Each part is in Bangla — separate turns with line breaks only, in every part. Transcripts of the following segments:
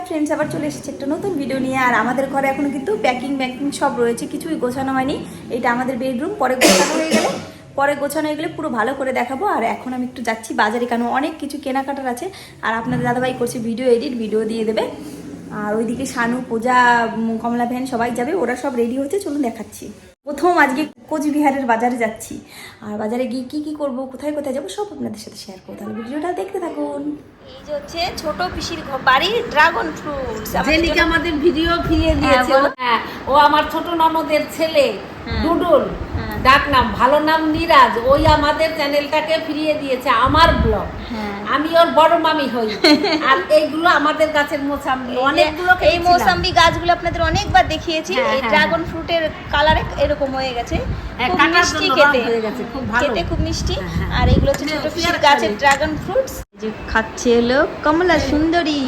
হাই ফ্রেন্ডস আবার চলে এসেছে একটা নতুন ভিডিও নিয়ে। আর আমাদের ঘরে এখন কিন্তু প্যাকিং ব্যাকিং সব রয়েছে, কিছুই গোছানো হয়নি। এটা আমাদের বেডরুম পরে গোছানো হয়ে গেলে, পরে গোছানো হয়ে গেলে পুরো ভালো করে দেখাবো। আর এখন আমি একটু যাচ্ছি বাজারে কেন অনেক কিছু কেনাকাটার আছে। আর আপনাদের দাদাভাই করছে ভিডিও এডিট ভিডিও দিয়ে দেবে। আর ওইদিকে শানু, পূজা কমলা ভ্যান সবাই যাবে, ওরা সব রেডি হচ্ছে চলুন দেখাচ্ছি। প্রথম আজকে কোচবিহারের বাজারে যাচ্ছি। আর বাজারে গিয়ে কি কি করব কোথায় কোথায় যাব সব আপনাদের সাথে শেয়ার করব। তাহলে ভিডিওটা দেখতে থাকুন। এই যে হচ্ছে ছোট পিসির ঘর বাড়ি ড্রাগন ফ্রুট
জেনিকে আমাদের ভিডিও ফিরিয়ে দিয়েছে হ্যাঁ ও আমার ছোট ননদের ছেলে
হ্যাঁ।
ডুডুল।
হ্যাঁ।
ডাক নাম ভালো নাম নিরাজ ওই আমাদের চ্যানেলটাকে ফিরিয়ে দিয়েছে আমার ব্লগ।
হ্যাঁ।
আমি ওর বড় মামি হই। আর এইগুলো আমাদের গাছের মোসাম্বি অনেকগুলো
এই। মৌসাম্বি গাছগুলো আপনাদের অনেকবার দেখিয়েছি
হ্যাঁ,
এই
হ্যাঁ,
ড্রাগন ফ্রুটের কালার এরকম হয়ে গেছে। খুব মিষ্টি খেতে।
হয়ে গেছে, খুব ভালো।
খেতে খুব মিষ্টি। আর এগুলো হচ্ছে ছোট
তুই
গাছের ড্রাগন ফ্রুটস। যে খাচ্ছে হলো কমলা সুন্দরী।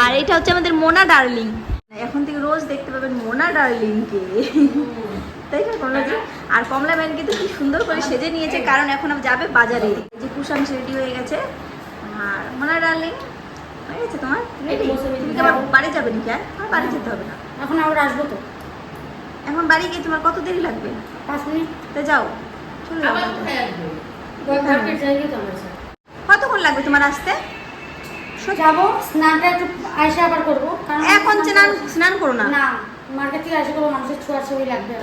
আর এটা হচ্ছে আমাদের মোনা ডার্লিং। এখন থেকে রোজ দেখতে পাবেন মোনা ডার্লিংকে। তাই না কমলাজি আর কমলা ম্যান কিন্তু কি সুন্দর করে সেজে নিয়েছে কারণ এখন যাবে বাজারে। যে কুশান রেডি হয়ে গেছে আর মোনা ডার্লিং হয়ে গেছে তোমার? রেডি তুমি কি আবার বাড়ি যাবে নাকি আর? আমার বাড়ি যেতে হবে না।
এখন আবার আসব তো।
এখন বাড়ি গিয়ে তোমার কত দেরি লাগবে?
পাঁচ মিনিট।
তো যাও চলে
আমার
কতক্ষণ লাগবে তোমার আসতে?
যাব স্নানটা একটু আয়সা আবার করব
এখন স্নান স্নান করো না?
না। মার্কেট থেকে আয়সা করব মানুষের ছোঁয়া ছবি লাগবে?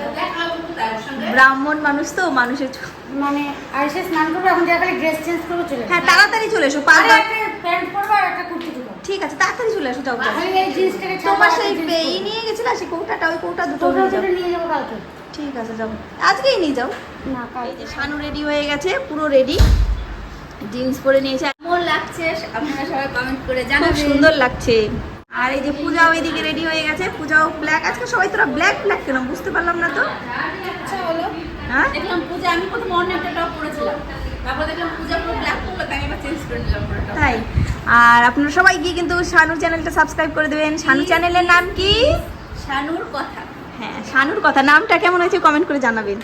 ব্রাহ্মণ মানুষ তো মানুষের
মানে আয়সা স্নান করব এখন যা খালি ড্রেস চেঞ্জ করব চলে
হ্যাঁ তাড়াতাড়ি চলে এসো
আরে একটা প্যান্ট পরবো আর একটা কুর্তি দেবো
ঠিক আছে তাড়াতাড়ি চলে এসো যাও
এই
তোমার সেই
পরবো।
নিয়ে গেছিল সেই কৌটাটা ওই কৌটা দুটো নিয়ে
যাব কালকে।
ঠিক আছে যাও। আজকেই নিয়ে যাও।
না কাল
এই শানু রেডি হয়ে গেছে পুরো রেডি জিন্স পরে নিয়েছে কেমন লাগছে? আপনারা সবাই কমেন্ট করে জানাবেন। সুন্দর লাগছে। আর এই যে পূজাও এদিকে রেডি হয়ে গেছে পূজাও ব্ল্যাক আজকে সবাই তোরা ব্ল্যাক ব্ল্যাক কেন বুঝতে পারলাম না তো?
আচ্ছা হলো
হ্যাঁ?
দেখলাম পূজা আমি প্রথম অনেকটাও পড়েছিলাম তারপর দেখলাম পূজা পুরো ব্ল্যাক করল তাই আমি চেঞ্জ করে নিলাম
তাই। আর আপনারা সবাই গিয়ে কিন্তু শানুর চ্যানেলটা সাবস্ক্রাইব করে দেবেন। শানু চ্যানেলের নাম কি?
শানুর কথা।
হ্যাঁ শানুর কথা। নামটা কেমন হয়েছে কমেন্ট করে জানাবেন।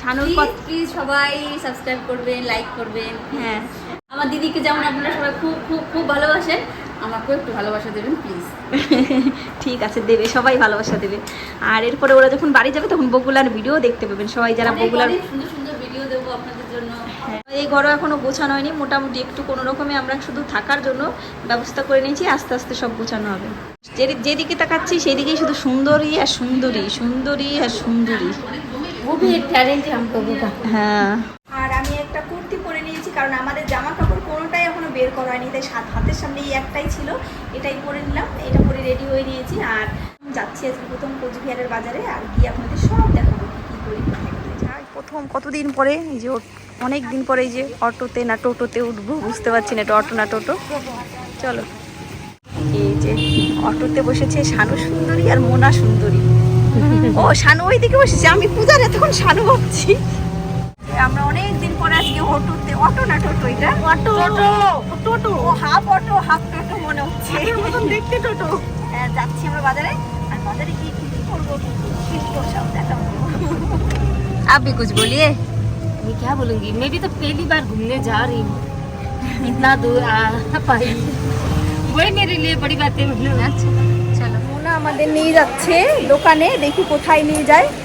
শানুর কথা
প্লিজ সবাই সাবস্ক্রাইব করবেন লাইক করবেন।
হ্যাঁ।
আমার দিদিকে যেমন আপনারা সবাই খুব খুব খুব ভালোবাসেন আমাকে একটু ভালোবাসা দেবেন প্লিজ
ঠিক আছে দেবে সবাই ভালোবাসা দেবে। আর এরপরে ওরা যখন বাড়ি যাবে তখন বগুলার ভিডিও দেখতে পাবেন। সবাই যারা বগুলার
সুন্দর সুন্দর ভিডিও দেবো আপনাদের জন্য।
হ্যাঁ, এই ঘরও এখনও গোছানো হয়নি। মোটামুটি একটু কোনো রকমে আমরা শুধু থাকার জন্য ব্যবস্থা করে নিয়েছি। আস্তে আস্তে সব গোছানো হবে। যেদিকে তাকাচ্ছি সেদিকেই শুধু সুন্দরী আর সুন্দরী। সুন্দরী আর সুন্দরী। হ্যাঁ।, হ্যাঁ। হয়নি তাই হাতের সামনে এই একটাই ছিল। এটাই পরে নিলাম। এটা পরে রেডি হয়ে নিয়েছি। আর যাচ্ছি আজকে প্রথম কোচবিহারের বাজারে। আর গিয়ে আপনাদের সব দেখাবো কি কি করি প্রথম কতদিন পরে? এই যে অনেক দিন পরে এই যে অটোতে না টোটোতে উঠবো, বুঝতে পারছি না এটা অটো না টোটো। চলো। এই যে অটোতে বসেছে শানু সুন্দরী আর মোনা সুন্দরী। ও, শানু ওইদিকে বসেছে। আমি পূজার এতক্ষণ শানু ভাবছি। আমরা অনেক দিন পরে আজকে অটোতে অটো না টোটো এটা অটো টোটো ও হাফ অটো হাফ টোটো মনে হচ্ছে মতন দেখতে টোটো হ্যাঁ যাচ্ছি আমরা বাজারে আর বাজারে গিয়ে কি কি করবো কিনবো সব দেখাবো आप भी कुछ बोलिए
मैं क्या बोलूंगी मैं भी तो पहली बार घूमने जा रही हूँ इतना दूर आ पाई वही मेरे लिए बड़ी बात है
আচ্ছা চলো মোনা আমাদের নিয়ে যাচ্ছে দোকানে দেখি কোথায় নিয়ে যায় তো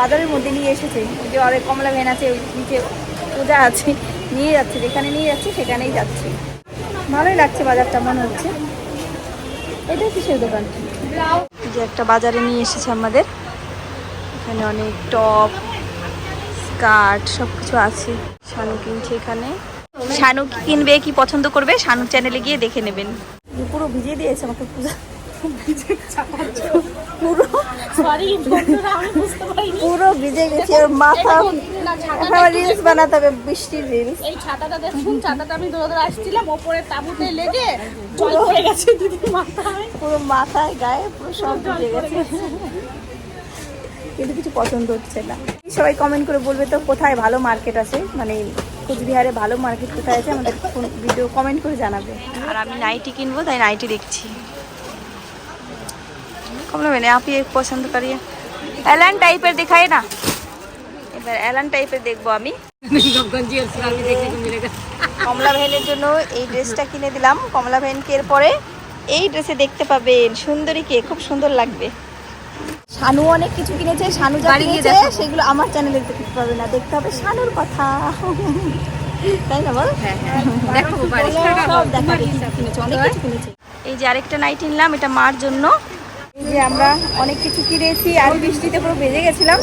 বাজারের মধ্যে নিয়ে এসেছে। যে অনেক কমলা ভ্যান আছে, ওই নিচে পূজা আছে, নিয়ে যাচ্ছে, যেখানে নিয়ে যাচ্ছে সেখানেই যাচ্ছে। ভালোই লাগছে বাজারটা, মনে হচ্ছে। এটা কিসের দোকান? যে একটা বাজারে নিয়ে এসেছে আমাদের। এখানে অনেক টপ, স্কার্ট সব কিছু আছে। শানু কিনছে এখানে। শানু কি কিনবে, কি পছন্দ করবে, শানু চ্যানেলে গিয়ে দেখে নেবেন। পুরো ভিজিয়ে দিয়েছে আমাকে পূজা। পুরো
সরি বন্ধুরা আমি বুঝতে পারিনি।
পুরো ভিজে গেছে ওর মাথা এখন রিলস বানাতে হবে বৃষ্টির রিলস
এই ছাতাটা দেখুন ছাতাটা আমি দৌড়ে দৌড়ে আসছিলাম ওপরে তাবুতে লেগে জল পড়ে গেছে মাথায়।
পুরো মাথায় গায়ে পুরো সব ভিজে গেছে। কিন্তু কিছু পছন্দ হচ্ছে না। সবাই কমেন্ট করে বলবে তো কোথায় ভালো মার্কেট আছে? মানে কোচবিহারে ভালো মার্কেট কোথায় আছে? আমাদের ভিডিও কমেন্ট করে জানাবে। আর আমি নাইটি কিনবো তাই নাইটি দেখছি। কমলা मैंने आप ही एक पसंद करिए एलन टाइपेर दिखाए ना এবার অ্যালান টাইপের দেখবো আমি
गंजी और फ्रॉक भी देखने को मिलेगा
কমলা ভ্যানের জন্য এই ড্রেসটা কিনে দিলাম কমলা ভ্যানকে এরপরে এই ড্রেসে দেখতে পাবেন সুন্দরীকে খুব সুন্দর লাগবে শানু অনেক কিছু কিনেছে শানু যা
বাড়ি গিয়ে
কিনেছে
দেখো।
সেগুলো আমার চ্যানেলে দেখতে পাবে না দেখতে হবে শানুর কথা তাই না বল
হ্যাঁ হ্যাঁ দেখো বাড়ি
সব দেখাবে কি কি কিনেছে অনেক কিছু কিনেছে এই যে আরেকটা নাইটি নিলাম এটা মার জন্য এই যে আমরা অনেক কিছু কিনেছি আর বৃষ্টিতে পুরো ভেজে গেছিলাম।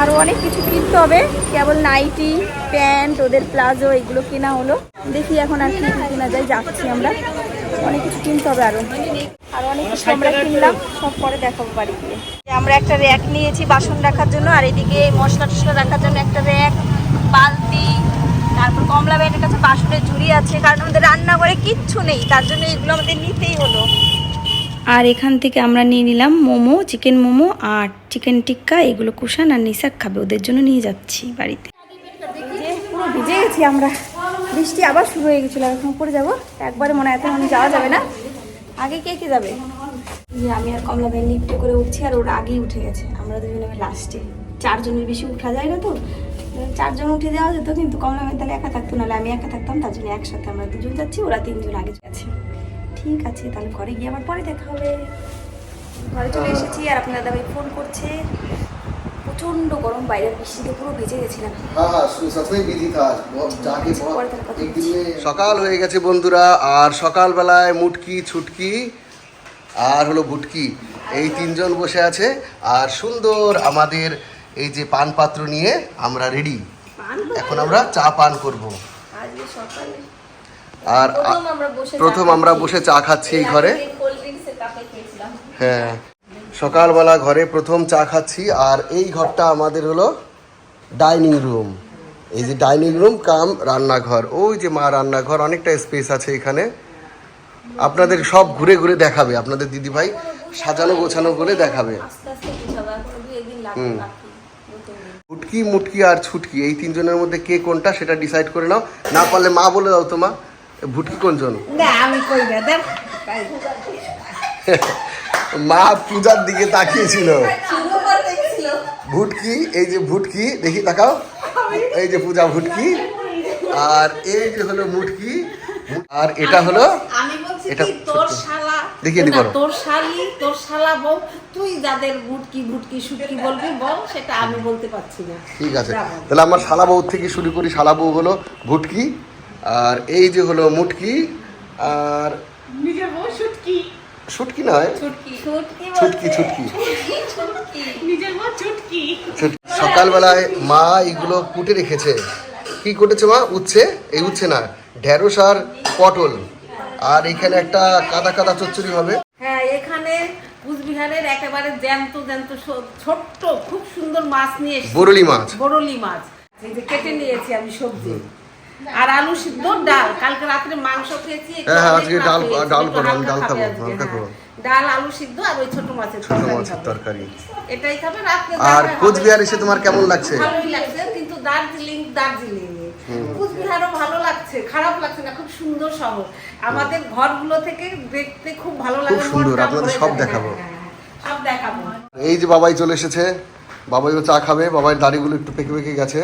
আরও অনেক কিছু কিনতে হবে। কেবল নাইটি প্যান্ট ওদের প্লাজো এগুলো কেনা হলো। দেখি এখন আর কি কেনা যায় যাচ্ছি আমরা। অনেক কিছু কিনতে হবে আরও আর অনেক কিছু আমরা কিনলাম সব পরে দেখাবো বাড়ি গিয়ে। আমরা একটা র্যাক নিয়েছি বাসন রাখার জন্য আর এদিকে মশলা টশলা রাখার জন্য একটা র্যাক বালতি তারপর কমলা ব্যানের কাছে বাসনের ঝুড়ি আছে। কারণ আমাদের রান্নাঘরে কিচ্ছু নেই তার জন্য এগুলো আমাদের নিতেই হলো। আর এখান থেকে আমরা নিয়ে নিলাম মোমো, চিকেন মোমো আর চিকেন টিক্কা। এগুলো কুষান আর নিসাক খাবে, ওদের জন্য নিয়ে যাচ্ছি বাড়িতে। পুরো ভিজে গেছি আমরা। বৃষ্টি আবার শুরু হয়ে গেছিল এখন উপরে যাব। একবারে মনে হয় এত মনে যাওয়া যাবে না। আগে কে কে যাবে? যে আমি আর কমলা ভাই লিফটে করে উঠছি, আর ওরা আগেই উঠে গেছে। আমরা দুজনে লাস্টে চারজনের বেশি উঠা যায় না তো। চারজন উঠে যাওয়া যেত, কিন্তু কমলা ভাই তাহলে একা থাকতো, নাহলে আমি একা থাকতাম, তার জন্য একসাথে আমরা দুজন যাচ্ছি, ওরা তিনজন আগে গেছে ঠিক আছে তাহলে ঘরে গিয়ে আবার পরে দেখা হবে। ঘরে চলে এসেছি আর আপনার দাদাভাই ফোন করছে। প্রচণ্ড গরম বাইরে বৃষ্টিতে পুরো ভেজে গেছিলাম।
হ্যাঁ, হ্যাঁ, আচ্ছা, সকাল হয়ে গেছে বন্ধুরা আর সকালবেলায় মুটকি ছুটকি আর হলো বুটকি এই তিনজন বসে আছে আর সুন্দর আমাদের এই যে পান পাত্র নিয়ে আমরা রেডি এখন আমরা চা পান করব।
সকালে
আর
প্রথম আমরা বসে চা খাচ্ছি।
এই ঘরে। হ্যাঁ। সকালবেলা ঘরে প্রথম চা খাচ্ছি আর এই ঘরটা আমাদের হলো ডাইনিং রুম। এই যে ডাইনিং রুম কাম রান্নাঘর। ওই যে মা রান্নাঘর অনেকটা স্পেস আছে এখানে। আপনাদের সব ঘুরে ঘুরে দেখাবে। আপনাদের দিদিভাই সাজানো গোছানো করে দেখাবে। হুম। ফুটকি মুটকি আর ছুটকি। এই তিনজনের মধ্যে কে কোনটা সেটা ডিসাইড করে নাও। না পারলে মা বলে দাও তো মা। এ ভুটকি কোনজন
না আমি কই না দেখ।
মা পূজার দিকে তাকিয়েছিল। ভুটকি এই যে ভুটকি দেখি তাকাও। এই যে পূজা ভুটকি। আর এই যে হলো মুটকি। আর এটা হলো
আমি বলছি
এটা
তোর। শালা।
দেখিয়ে দি
না,
করো।
তোর শালি তোর শালা বল তুই যাদের বুটকি বুটকি শুটকি বলবি বল সেটা আমি বলতে পারছি না।
ঠিক আছে। তাহলে আমার শালা বউ থেকে শুরু করি শালা বউ হলো ভুটকি। আর এই যে হলো মুটকি আর
নিজের বউ শুটকি
শুটকি নয়
ছুটকি। ছুটকি
ছুটকি ছুটকি।
ছুটকি
নিজের বউ চুটকি
সকালবেলায় মা এগুলো কুটে রেখেছে। কি কুটেছে মা? উচ্ছে। এই উচ্ছে না ঢেঁড়স আর পটল। আর এখানে একটা কাদা কাদা চচ্চড়ি হবে।
হ্যাঁ এখানে কুচবিহারের একেবারে জ্যান্ত জ্যান্ত ছোট্ট খুব সুন্দর মাছ নিয়ে
বরলি মাছ।
বরলি মাছ। এই যে কেটে নিয়েছি আমি সবজি। আর আলু সিদ্ধ ডাল। কালকে রাত্রে মাংস খেয়েছি
হ্যাঁ, হ্যাঁ, আজকে
রাত
ডাল- ডাল ডাল
খাব,
হালকা
হ্যাঁ। ডাল আলু সিদ্ধ আর ওই ছোট মাছের
ছোট মাছের তরকারি।
এটাই খাবে রাত্রে
আর কোচবিহার এসে তোমার কেমন লাগছে?
ভালোই লাগছে কিন্তু দার্জিলিং দার্জিলিং কুচবিহারও ভালো লাগছে খারাপ লাগছে না খুব সুন্দর শহর। আমাদের ঘরগুলো থেকে দেখতে খুব ভালো লাগে
সুন্দর,
মনটা
আপনাদের সব দেখাবো।
হ্যাঁ, সব দেখাবো।
এই যে বাবাই চলে এসেছে বাবাইও চা খাবে বাবাই দাড়িগুলো একটু পেকে পেকে গেছে।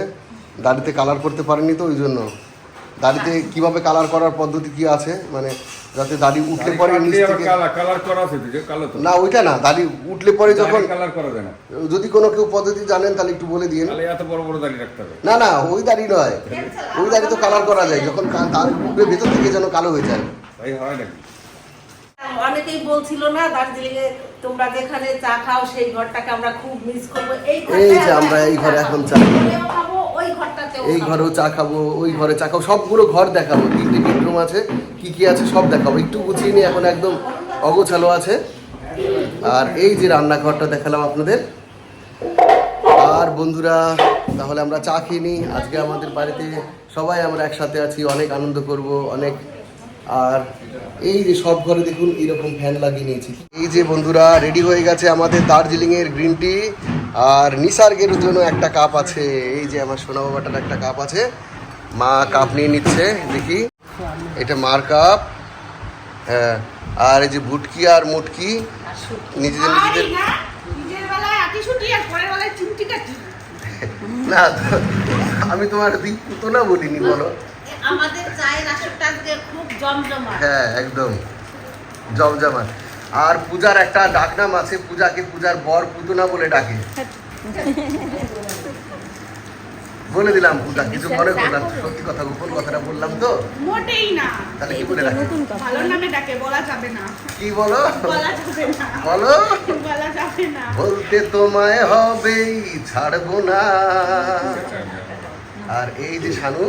দাড়িতে কালার করতে পারেনি তো ওই জন্য। দাড়িতে কীভাবে কালার করার পদ্ধতি কি আছে? মানে যাতে দাড়ি উঠলে পরে নিচ থেকে
কালার কালার করা আছে কালো তো।
না ওইটা না দাড়ি উঠলে পরে যখন
কালার করা যায় না।
যদি কোনো কেউ পদ্ধতি জানেন তাহলে একটু বলে দিন।
তাহলে এত বড় বড় দাড়ি রাখতে হবে।
না না ওই দাড়ি নয়। ওই দাড়ি তো কালার করা যায় যখন দাড়ি উঠলে ভেতর থেকে যেন কালো হয়ে যায়।
তাই হয় নাকি?
অনেকেই বলছিল না দার্জিলিং এ তোমরা যেখানে চা খাও সেই ঘরটাকে আমরা খুব মিস করব। এই
এই যে আমরা এই ঘরে এখন চা খাব। এই ঘরেও চা খাব ওই ঘরে চা খাব সবগুলো ঘর দেখাবো। তিনটে বেডরুম আছে কি কি আছে সব দেখাবো। একটু গুছিয়ে নিয়ে এখন একদম অগোছালো আছে। আর এই যে রান্নাঘরটা দেখালাম আপনাদের। আর বন্ধুরা তাহলে আমরা চা খেয়ে নিই। আজকে আমাদের বাড়িতে সবাই আমরা একসাথে আছি অনেক আনন্দ করব অনেক। আর এই যে সব ঘরে দেখুন এরকম ফ্যান লাগিয়ে নিয়েছি। এই যে বন্ধুরা রেডি হয়ে গেছে আমাদের দার্জিলিং এর গ্রিন টি আর নিসার্গের জন্য একটা কাপ আছে। এই যে আমার সোনা বাবাটার একটা কাপ আছে। মা কাপ নিয়ে নিচ্ছে দেখি। এটা মার কাপ। হ্যাঁ আর এই যে ভুটকি আর মুটকি। নিজেদের নিজেদের
না,
আমি তোমার দিক তো না বলিনি বলো।
আমাদের চায়ের আসরটা খুব জমজমা
হ্যাঁ একদম। জমজমাট। আর পূজার একটা ডাকনাম আছে পূজাকে পূজার বর পুতনা বলে ডাকে। বলে দিলাম পূজা কিছু মনে করলাম সত্যি কথা গোপন কথাটা বললাম তো।
মোটেই না।
তাহলে কি বলে ডাকে?
ভালো নামে ডাকে বলা যাবে না।
কি বলো?
বলা যাবে না।
বলো?
বলা যাবে না।
বলতে তোমায় হবেই ছাড়বো না। আর এই যে শানু।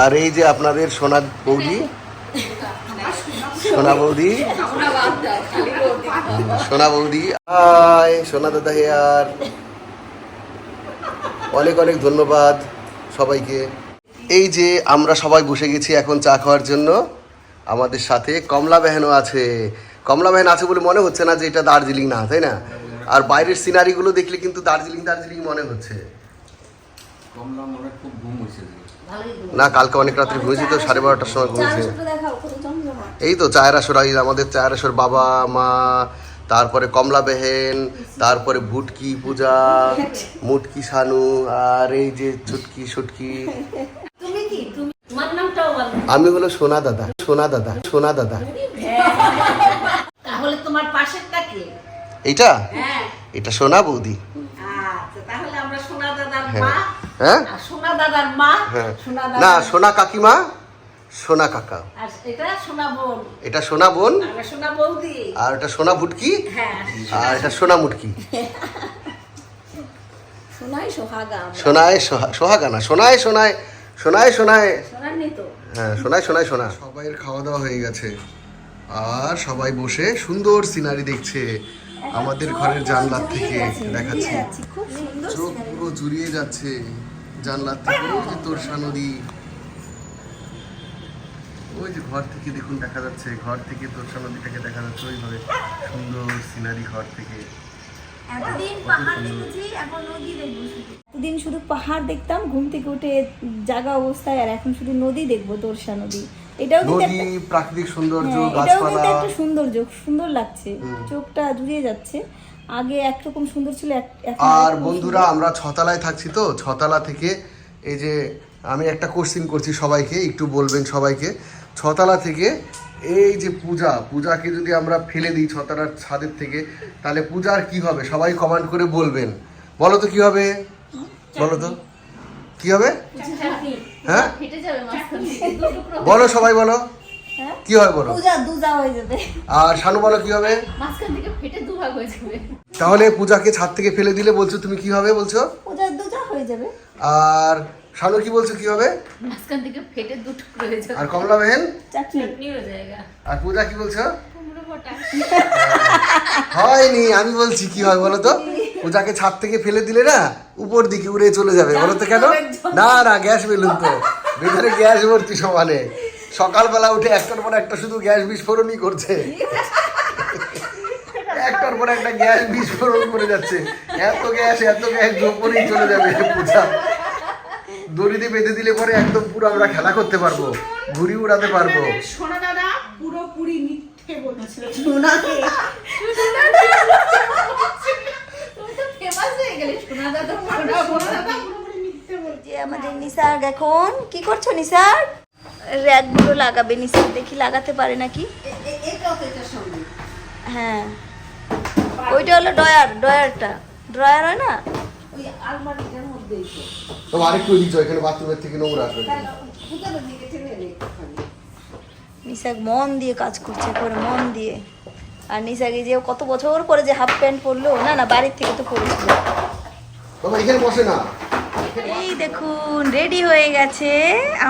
আর এই যে আপনাদের সোনার বৌদি। সোনা বৌদি। সোনা বৌদি। হাই, সোনা দাদা হেয়ার। অনেক অনেক ধন্যবাদ সবাইকে। এই যে আমরা সবাই বসে গেছি এখন চা খাওয়ার জন্য, আমাদের সাথে কমলা বেহেনও আছে। কমলা বেহেন আছে বলে মনে হচ্ছে না যে এটা দার্জিলিং না, তাই না? আর বাইরের সিনারিগুলো দেখলে কিন্তু দার্জিলিং দার্জিলিং মনে হচ্ছে।
কমলা মনে খুব ঘুম হয়েছে
না কালকে অনেক রাত্রে ঘুমিয়েছি তো সাড়ে বারোটার সময় ঘুমিয়েছি এই তো চায়ের আসর এই আমাদের চায়ের আসর বাবা মা তারপরে কমলা বেহেন তারপরে ভুটকি পূজা মুটকি সানু আর এই যে চুটকি সুটকি। আমি হলো সোনা দাদা সোনা দাদা সোনা দাদা।
তাহলে তোমার পাশেরটা কে?
এইটা?
হ্যাঁ।
এটা সোনা বৌদি।
আচ্ছা তাহলে আমরা সোনা দাদার
হ্যাঁ।
মা।
হ্যাঁ?
দাদার মা
হ্যাঁ। না সোনা কাকিমা সোনা কাকা।
আর এটা সোনা বোন।
এটা সোনা বোন?
আর সোনা বৌদি।
আর এটা সোনা ভুটকি?
হ্যাঁ
আর এটা সোনা মুটকি।
সোনাই সোহাগা
সোনায় সোহাগা না সোনায় সোনায় সোনায় সোনায়
সোনার নেই তো
হ্যাঁ শোনায় শোনায় শোনা সবাইয়ের খাওয়া দাওয়া হয়ে গেছে। আর সবাই বসে সুন্দর সিনারি দেখছে আমাদের ঘরের জানলার থেকে দেখাচ্ছি।
যাচ্ছি, খুব সুন্দর
চোখ পুরো জুড়িয়ে যাচ্ছে। জানলার থেকে ওই যে তোরসা নদী। ওই যে ঘর থেকে দেখুন দেখা যাচ্ছে ঘর থেকে তোরসা নদীটাকে দেখা যাচ্ছে ওইভাবে সুন্দর সিনারি ঘর থেকে।
এতদিন পাহাড় দেখেছি এখন নদী দেখব শুধু। পাহাড় দেখতাম ঘুম থেকে উঠে জাগা অবস্থায় আর এখন শুধু নদী দেখব তোরসা নদী। এটাও
নদী প্রাকৃতিক সৌন্দর্য
হ্যাঁ,
গাছপালা।
একটা সৌন্দর্য সুন্দর লাগছে। চোখটা জুড়িয়ে যাচ্ছে। আগে একরকম সুন্দর ছিল
আর বন্ধুরা আমরা ছতলায় থাকছি তো ছতলা থেকে এই যে আমি একটা কোশ্চিন করছি সবাইকে একটু বলবেন সবাইকে। ছতলা থেকে এই যে পূজা পূজাকে যদি আমরা ফেলে দিই ছতলার ছাদের থেকে তাহলে পূজার কি হবে? সবাই কমেন্ট করে বলবেন। বলো তো কি হবে? বলো তো। কি হবে? হ্যাঁ? বলো সবাই বলো? কি হয় বলো?
পূজা দুজা হয়ে যাবে।
আর শানু বলো কি হবে?
মাঝখান থেকে ফেটে দুভাগ হয়ে যাবে।
তাহলে পূজাকে ছাদ থেকে ফেলে দিলে বলছো তুমি কি হবে বলছো?
পূজা দুজা হয়ে যাবে।
আর শানু কি বলছো কি হবে?
মাঝখান থেকে ফেটে দু টুকরো হয়ে যাবে।
আর কমলা বেহেন
চাটনি।
নিয়ে জায়গা।
আর পূজা কি বলছো? হয়নি আমি বলছি কি হয় বলো তো? পূজাকে ছাদ থেকে ফেলে দিলে না উপর দিকে উড়ে চলে যাবে। বলো তো কেন? না না গ্যাস বেলুন তো। ভেতরে গ্যাস ভর্তি সমানে সকালবেলা উঠে একটার পর একটা শুধু গ্যাস বিস্ফোরণই করছে। একটার পর একটা গ্যাস বিস্ফোরণ করে যাচ্ছে। এত গ্যাস এত গ্যাস উপরেই চলে যাবে পূজা। দড়িতে বেঁধে দিলে পরে একদম পুরো আমরা খেলা করতে পারব ঘুরি উড়াতে পারব।
সোনা দাদা পুরোপুরি মিথ্যে বলছিল।
হয়ে
আমাদের নিসার এখন কি করছ নিসার র্যাকগুলো লাগাবে নিসার দেখি লাগাতে পারে নাকি? হ্যাঁ। ওইটা হলো ডয়ার ডয়ারটা ড্রয়ার হয় না?
ওই তো।
তো আরেকটু দিচ্ছ এখানে বাথরুমের থেকে নোংরা আসবে।
ভিতরের দিকে টেনে নে একটুখানি।
নিসাক মন দিয়ে কাজ করছে করে মন দিয়ে। আর নিসাকে যে কত বছর পরে যে হাফ প্যান্ট পরলো না না বাড়ির থেকে তো পরেছিল।
বাবা এখানে বসে না।
এই দেখুন রেডি হয়ে গেছে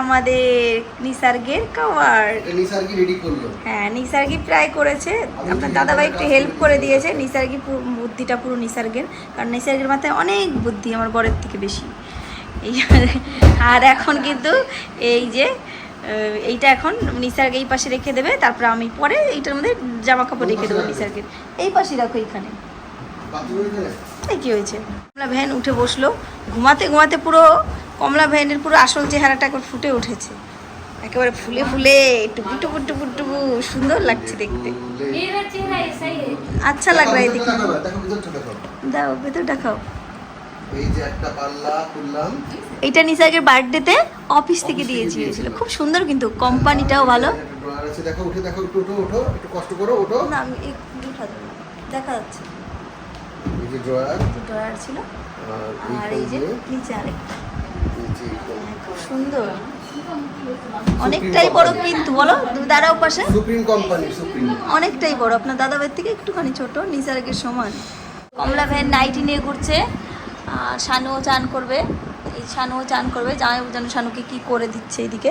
আমাদের নিসার্গের কাওয়ার
এটা নিসার কি রেডি করল।
হ্যাঁ নিসার্গি প্রায় করেছে। আপনার দাদাভাই একটু হেল্প করে দিয়েছে নিসার্গি বুদ্ধিটা পুরো নিসার্গের। কারণ নিসার্গের মাথায় অনেক বুদ্ধি আমার বরের থেকে বেশি। এই আর এখন কিন্তু এই যে এইটা এখন নিসার্গ এই পাশে রেখে দেবে তারপর আমি পরে এইটার মধ্যে জামা কাপড় রেখে দেবো নিসার্গের। এই পাশে রাখো এইখানে। তাই কী হয়েছে? কমলা ভ্যান উঠে বসল। ঘুমাতে ঘুমাতে পুরো কমলা ভ্যানের পুরো আসল চেহারাটা একবার ফুটে উঠেছে। একেবারে ফুলে ফুলে টুকু টুকু টুপু টুকু সুন্দর লাগছে দেখতে। আচ্ছা
লাগল
এদিকে। দাও
ভেতরটা খাও।
এইটা নিশা নিসাগের বার্থডেতে অফিস থেকে
দিয়ে
দিয়েছিল খুব সুন্দর কিন্তু কোম্পানিটাও ভালো।
দেখো উঠে দেখো একটু ওঠো একটু কষ্ট করো ওঠো।
না আমি একটু দেখা যাচ্ছে।
এই যে ড্রয়ার
ড্রয়ার ছিল।
আর
এই যে নিচে আরেকটা। হ্যাঁ, খুব সুন্দর। অনেকটাই বড় কিন্তু বলো তুমি দাঁড়াও পাশে।
Supreme company supreme.
অনেকটাই বড় আপনার দাদা ভাইয়ের থেকে একটুখানি ছোট নিসার্গের সমান। কমলা ভ্যান নাইটি নিয়ে ঘুরছে। আর শানুও চান করবে। এই শানুও চান করবে জামাই যেন শানুকে কি করে দিচ্ছে এইদিকে।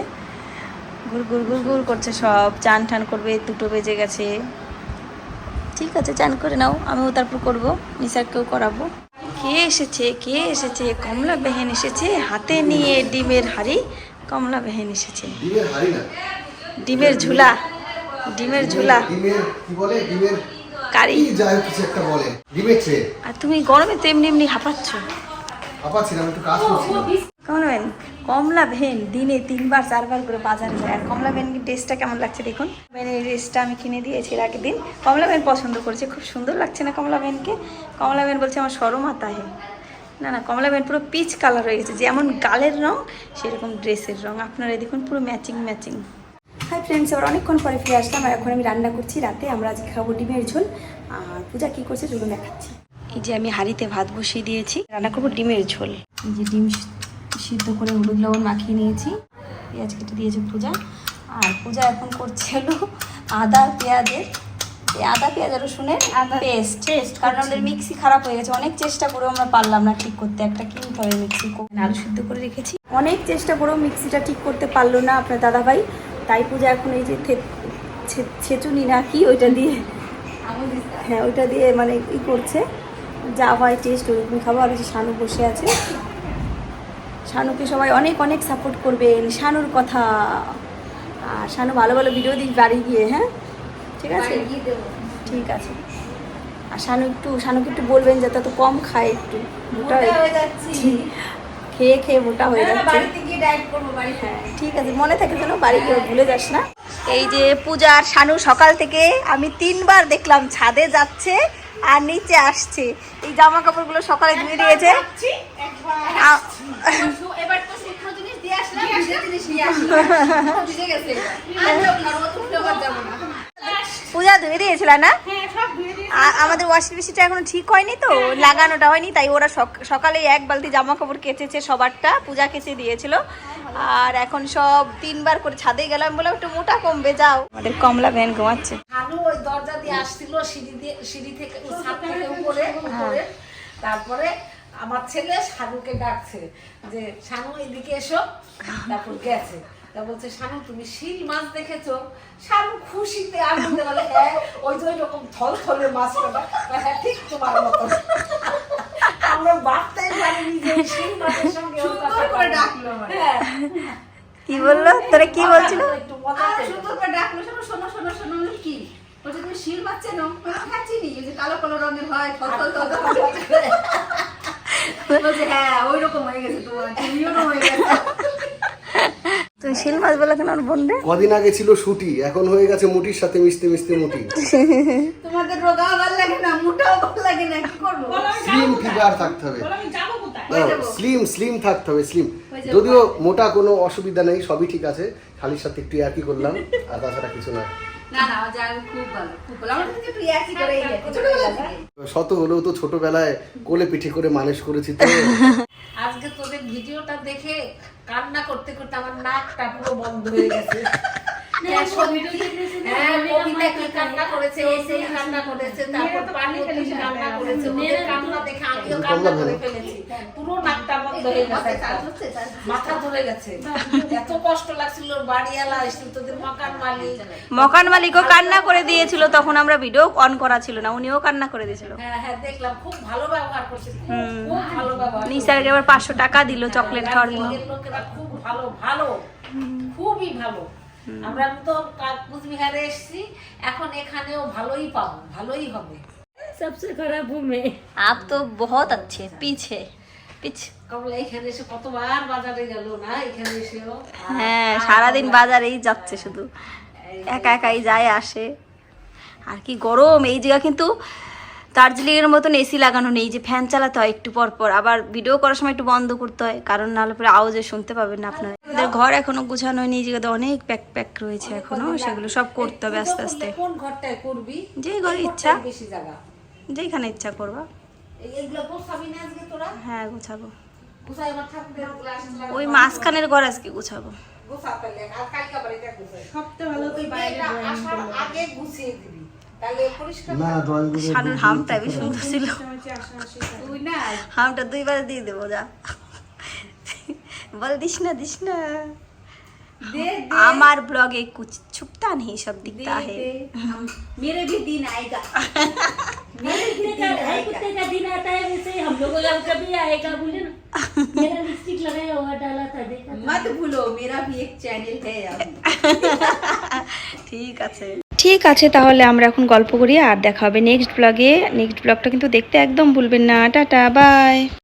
ঘুর ঘুর ঘুর ঘুর করছে সব চান টান করবে দুটো বেজে গেছে। ঠিক আছে চান করে নাও আমিও তারপর করব নিসারকেও করাবো। কে এসেছে কে এসেছে? কমলা বেহেন এসেছে হাতে নিয়ে ডিমের হাড়ি কমলা বেহেন এসেছে।
ডিমের
ঝুলা ডিমের ঝুলা। কারি। আর তুমি গরমে তো এমনি এমনি হাঁপাচ্ছ।
হাঁপাচ্ছিলাম একটু কাজ
কমলা ভ্যান দিনে তিনবার, চারবার করে বাজারে যায়। আর কমলা ড্রেসটা কেমন লাগছে দেখুন? ভ্যানের ড্রেসটা আমি কিনে দিয়েছি এর আগের দিন। কমলা ভ্যান পছন্দ করেছে, খুব সুন্দর লাগছে না কমলা ভ্যানকে কমলা বলছে আমার সরম হে। না না, কমলা ভ্যান পুরো পিচ কালার হয়ে গেছে, যেমন গালের রং, সেরকম ড্রেসের রং। আপনারা দেখুন, পুরো ম্যাচিং ম্যাচিং হাই ফ্রেন্ডস আবার অনেকক্ষণ পরে ফিরে আসলাম, আর এখন আমি রান্না করছি রাতে। আমরা আজকে খাব ডিমের ঝোল। আর পূজা কী করছে, চলুন দেখাচ্ছি। এই যে আমি হাঁড়িতে ভাত বসিয়ে দিয়েছি, রান্না করব ডিমের ঝোল। এই যে ডিম সিদ্ধ করে হলুদ লবণ মাখিয়ে নিয়েছি। পেঁয়াজ কেটে দিয়েছে পূজা। আর পূজা এখন করছে হলো আদা পেঁয়াজের এই আদা পেঁয়াজ আর রসুনের পেস্ট টেস্ট কারণ আমাদের মিক্সি খারাপ হয়ে গেছে। অনেক চেষ্টা করেও আমরা পারলাম না ঠিক করতে। একটা কিনতে হবে মিক্সি আলু সিদ্ধ করে রেখেছি। অনেক চেষ্টা করেও মিক্সিটা ঠিক করতে পারল না আপনার দাদাভাই। তাই পূজা এখন এই যে ছেঁচুনি না কি ওইটা দিয়ে হ্যাঁ ওইটা দিয়ে মানে ই করছে। যা হয় টেস্ট ওরকম খাব। আর যে শানু বসে আছে। শানুকে সবাই অনেক অনেক সাপোর্ট করবেন। শানুর কথা। আর শানু ভালো ভালো ভিডিও দিক বাড়ি গিয়ে হ্যাঁ? ঠিক আছে? ঠিক আছে। আর শানু একটু শানুকে একটু বলবেন যাতে তো কম খায় একটু। মোটা হয়ে যাচ্ছি। খেয়ে খেয়ে মোটা হয়ে যাচ্ছে।
গিয়ে
হ্যাঁ ঠিক আছে। মনে থাকে যেন বাড়ি কেউ ভুলে যাস না। এই যে পূজার শানু সকাল থেকে আমি তিনবার দেখলাম ছাদে যাচ্ছে আর নিচে আসছে। এই জামা কাপড়গুলো সকালে ধুয়ে দিয়েছে।
এবার তো শুকনো জিনিস দিয়ে আসলাম ভিজে জিনিস নিয়ে আসলাম। ভিজে গেছে আর যাব না রোদ উঠলে আবার যাব না।
পূজা ধুয়ে দিয়েছিল না? আমাদের ওয়াশিং মেশিনটা এখনও ঠিক হয়নি তো? লাগানোটা হয়নি তাই ওরা সক- সকালে এক বালতি জামা কাপড় কেচেছে সবারটা পূজা কেচে দিয়েছিল। আর এখন সব তিনবার করে ছাদে গেলাম বলে একটু মোটা কমবে যাও। আমাদের কমলা ভ্যান ঘুমাচ্ছে।
শানু ওই দরজা দিয়ে আসছিল সিঁড়ি দিয়ে সিঁড়ি থেকে ছাদ থেকে উপরে উপরে। তারপরে আমার ছেলে শানুকে ডাকছে যে শানু এদিকে এসো। তারপর গেছে। তা বলছে শানু তুমি শিল মাছ দেখেছ? শানু খুশিতে আনন্দে বলে হ্যাঁ ওই যে ওই রকম থল থলে মাছটা না?" হ্যাঁ ঠিক তোমার মতো। আমরা যে শিল মাছের সঙ্গে
সুন্দর করে ডাকলো
হ্যাঁ।
কি বলল? তোরা কি বলছিল?
সুন্দর করে ডাকলো শোনো শোনো শোনো শোনো কি? বলছে তুমি শিল মাছ চেনো? হ্যাঁ চিনি। যে কালো কালো রঙের হয় থল থল থল। বলছে হ্যাঁ ওই রকম হয়ে গেছে তোমার তুমিও হয়ে গেছে।
তুমি শিল মাছ বলে কেন বোন
কদিন আগে ছিল শুটি এখন হয়ে গেছে মুটির সাথে মিশতে মিশতে মুটি।
তোমাদের রোগা ভালো লাগে না মোটাও ভালো লাগে না কি করব?
স্লিম ফিগার থাকতে হবে। স্লিম স্লিম থাকতে হবে স্লিম। যদিও মোটা কোনো অসুবিধা নেই সবই ঠিক আছে। খালির সাথে একটু ইয়ার্কি করলাম আর তাছাড়া কিছু না শত হলেও তো ছোটবেলায় কোলে পিঠে করে মানুষ করেছি তো।
আজকে তোদের ভিডিওটা দেখে কান্না করতে করতে আমার নাকটা পুরো বন্ধ হয়ে গেছে। হ্যাঁ, সত্যি। হ্যাঁ, কবিতা কি কান্না করেছে, এসে কান্না করেছে, তারপর পানি কি কান্না করেছে, ওদের কান্না দেখে আমিও কান্না করে ফেলেছি। পুরো নাকটা বন্ধ হয়ে গেছে। একদম। মাথা ধরে গেছে। এত কষ্ট লাগছিল বাড়িওয়ালা এসে তোদের মকান মালিক।
মকান মালিকও কান্না করে দিয়েছিল তখন আমরা ভিডিও অন করা ছিল না উনিও কান্না করে দিয়েছিল।
হ্যাঁ হ্যাঁ দেখলাম খুব ভালো ব্যবহার করছে খুব খুব ভালো ব্যবহার
নিসারকে আবার পাঁচশো টাকা দিল চকলেট খাওয়ার জন্য।
খুব ভালো ভালো খুবই ভালো। আমরা তো কুচবিহারে এসেছি এখন এখানেও ভালোই পাব ভালোই হবে।
সবচেয়ে খারাপ মেয়ে
আপ তো বহুত আছে পিছে পিছে
কমলা এখানে এসে কতবার বাজারে গেল না? এখানে এসেও
হ্যাঁ সারাদিন বাজারেই যাচ্ছে শুধু। একা একাই যায় আসে। আর কি গরম এই জায়গা কিন্তু দার্জিলিংয়ের মতন এসি লাগানো নেই যে ফ্যান চালাতে হয় একটু পর পর। আবার ভিডিও করার সময় একটু বন্ধ করতে হয় কারণ নাহলে পরে আওয়াজে শুনতে পাবেন না আপনারা। আমাদের ঘর এখনও গুছানো হয়নি যে অনেক প্যাক প্যাক রয়েছে এখনও সেগুলো সব করতে হবে আস্তে আস্তে।
কোন ঘরটায় করবি?
যেই ঘরে ইচ্ছা। যেখানে ইচ্ছা করবা।
এই- এইগুলো গোছাবি না আজকে তোরা?
হ্যাঁ গুছাবো। ওই মাঝখানের ঘর আজকে গুছাবো।
সবচেয়ে ভালো আগে গুছিয়ে দিবি। তাহলে পরিষ্কার
না ড্রয়িং
শানুর হামটা বেশ সুন্দর ছিল
তুই না
হামটা দুইবার দিয়ে দেবো যা বল দিস না দিস না
दे
আমার ब्लॉगे कुछ छुपता नहीं सब दिखता है
मेरे भी दिन आएगा मेरे भी
कुत्ते
दिन
का हर
आएगा
कुत्ते का दिन आता है वैसे ही हम लोगों का कभी आएगा बोले ना मेरा लिपस्टिक लगाया हुआ डाला था देखा था।
मत भूलो मेरा भी एक चैनल है अभी
ঠিক আছে ঠিক আছে, তাহলে আমরা এখন গল্প করি আর দেখা হবে নেক্সট ব্লগে নেক্সট ব্লগটা কিন্তু দেখতে একদম ভুলবেন না। Tata bye